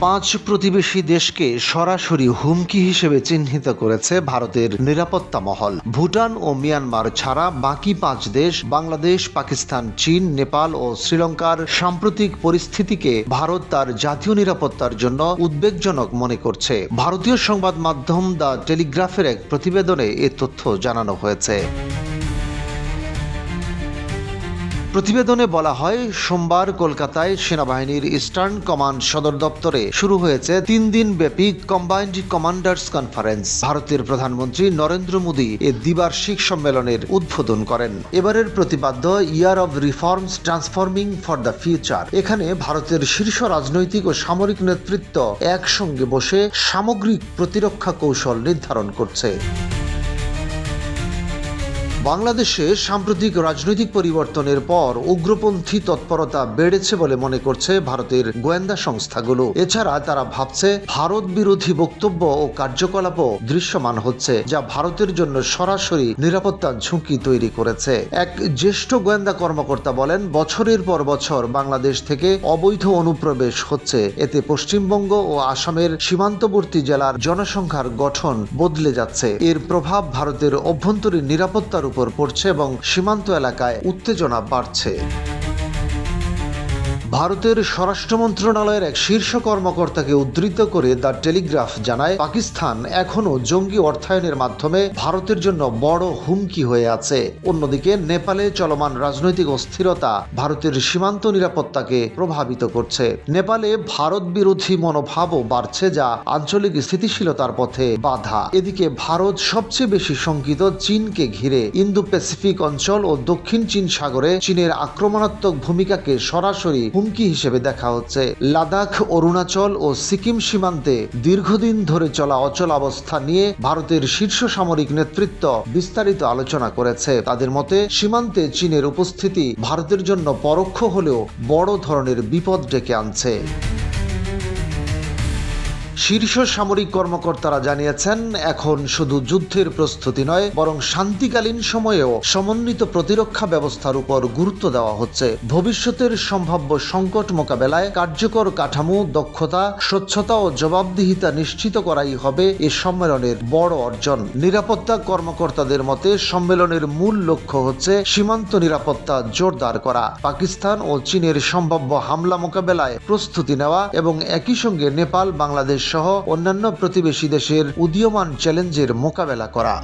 পাঁচ প্রতিবেশী দেশকে সরাসরি হুমকি হিসেবে চিহ্নিত করেছে ভারতের নিরাপত্তা মহল। ভুটান ও মিয়ানমার ছাড়া বাকি পাঁচ দেশ, বাংলাদেশ, পাকিস্তান, চীন, নেপাল ও শ্রীলঙ্কার সাম্প্রতিক পরিস্থিতিকে ভারত তার জাতীয় নিরাপত্তার জন্য উদ্বেগজনক মনে করছে। ভারতীয় সংবাদ মাধ্যম দ্য টেলিগ্রাফের এক প্রতিবেদনে এ তথ্য জানানো হয়েছে। প্রতিবেদনে বলা হয়, সোমবার কলকাতায় সেনাবাহিনীর ইস্টার্ন কমান্ড সদর দপ্তরে শুরু হয়েছে তিন দিন ব্যাপী কম্বাইন্ড কমান্ডার্স কনফারেন্স ভারতের প্রধানমন্ত্রী নরেন্দ্র মোদী এ দ্বিবার্ষিক সম্মেলনের উদ্বোধন করেন। এবারের প্রতিপাদ্য year of reforms transforming for the future এখানে ভারতের শীর্ষ রাজনৈতিক ও সামরিক নেতৃত্ব একসঙ্গে বসে সামগ্রিক প্রতিরক্ষা কৌশল নির্ধারণ করছে। বাংলাদেশে সাম্প্রতিক রাজনৈতিক পরিবর্তনের পর উগ্রপন্থী তৎপরতা বেড়েছে বলে মনে করছে ভারতের গোয়েন্দা সংস্থাগুলো। এছাড়া তারা ভাবছে, ভারত বিরোধী বক্তব্য ও কার্যকলাপও দৃশ্যমান হচ্ছে, যা ভারতের জন্য সরাসরি নিরাপত্তা ঝুঁকি তৈরি করেছে। এক জ্যেষ্ঠ গোয়েন্দা কর্মকর্তা বলেন, বছরের পর বছর বাংলাদেশ থেকে অবৈধ অনুপ্রবেশ হচ্ছে। এতে পশ্চিমবঙ্গ ও আসামের সীমান্তবর্তী জেলার জনসংখ্যার গঠন বদলে যাচ্ছে। এর প্রভাব ভারতের অভ্যন্তরীণ নিরাপত্তার উপর পড়ছে এবং সীমান্ত এলাকায় উত্তেজনা বাড়ছে। ভারতের স্বরাষ্ট্র মন্ত্রণালয়ের এক শীর্ষ কর্মকর্তাকে উদ্ধৃত করে দ্য টেলিগ্রাফ জানায়, পাকিস্তান এখনও জঙ্গি অর্থায়নের মাধ্যমে ভারতের জন্য বড় হুমকি হয়ে আছে। অন্যদিকে নেপালে চলমান রাজনৈতিক অস্থিরতা ভারতের সীমান্ত নিরাপত্তাকে প্রভাবিত করছে। নেপালে ভারত বিরোধী মনোভাবও বাড়ছে যা আঞ্চলিক স্থিতিশীলতার পথে বাধা। এদিকে ভারত সবচেয়ে বেশি শঙ্কিত চীনকে ঘিরে ইন্দো প্যাসিফিক অঞ্চল ও দক্ষিণ চীন সাগরে চীনের আক্রমণাত্মক ভূমিকাকে সরাসরি হুমকি হিসেবে দেখা হচ্ছে। লাদাখ, অরুণাচল ও সিকিম সীমান্তে দীর্ঘদিন ধরে চলা অচল অবস্থা নিয়ে ভারতের শীর্ষ সামরিক নেতৃত্ব বিস্তারিত আলোচনা করেছে। তাদের মতে, সীমান্তে চীনের উপস্থিতি ভারতের জন্য পরোক্ষ হলেও বড় ধরনের বিপদ ডেকে আনছে। শীর্ষ সামরিক কর্মকর্তারা জানিয়েছেন, এখন শুধু যুদ্ধের প্রস্তুতি নয়, বরং শান্তিকালীন সময়েও সমন্বিত প্রতিরক্ষা ব্যবস্থার উপর গুরুত্ব দেওয়া হচ্ছে। ভবিষ্যতের সম্ভাব্য সংকট মোকাবেলায় কার্যকর কাঠামো, দক্ষতা, স্বচ্ছতা ও জবাবদিহিতা নিশ্চিত করাই হবে এ সম্মেলনের বড় অর্জন। নিরাপত্তা কর্মকর্তাদের মতে, সম্মেলনের মূল লক্ষ্য হচ্ছে সীমান্ত নিরাপত্তা জোরদার করা। পাকিস্তান ও চীনের সম্ভাব্য হামলা মোকাবেলায় প্রস্তুতি নেওয়া এবং একই সঙ্গে নেপাল, বাংলাদেশ সহ অন্যান্য প্রতিবেশী দেশের উদীয়মান চ্যালেঞ্জের মোকাবেলা করা।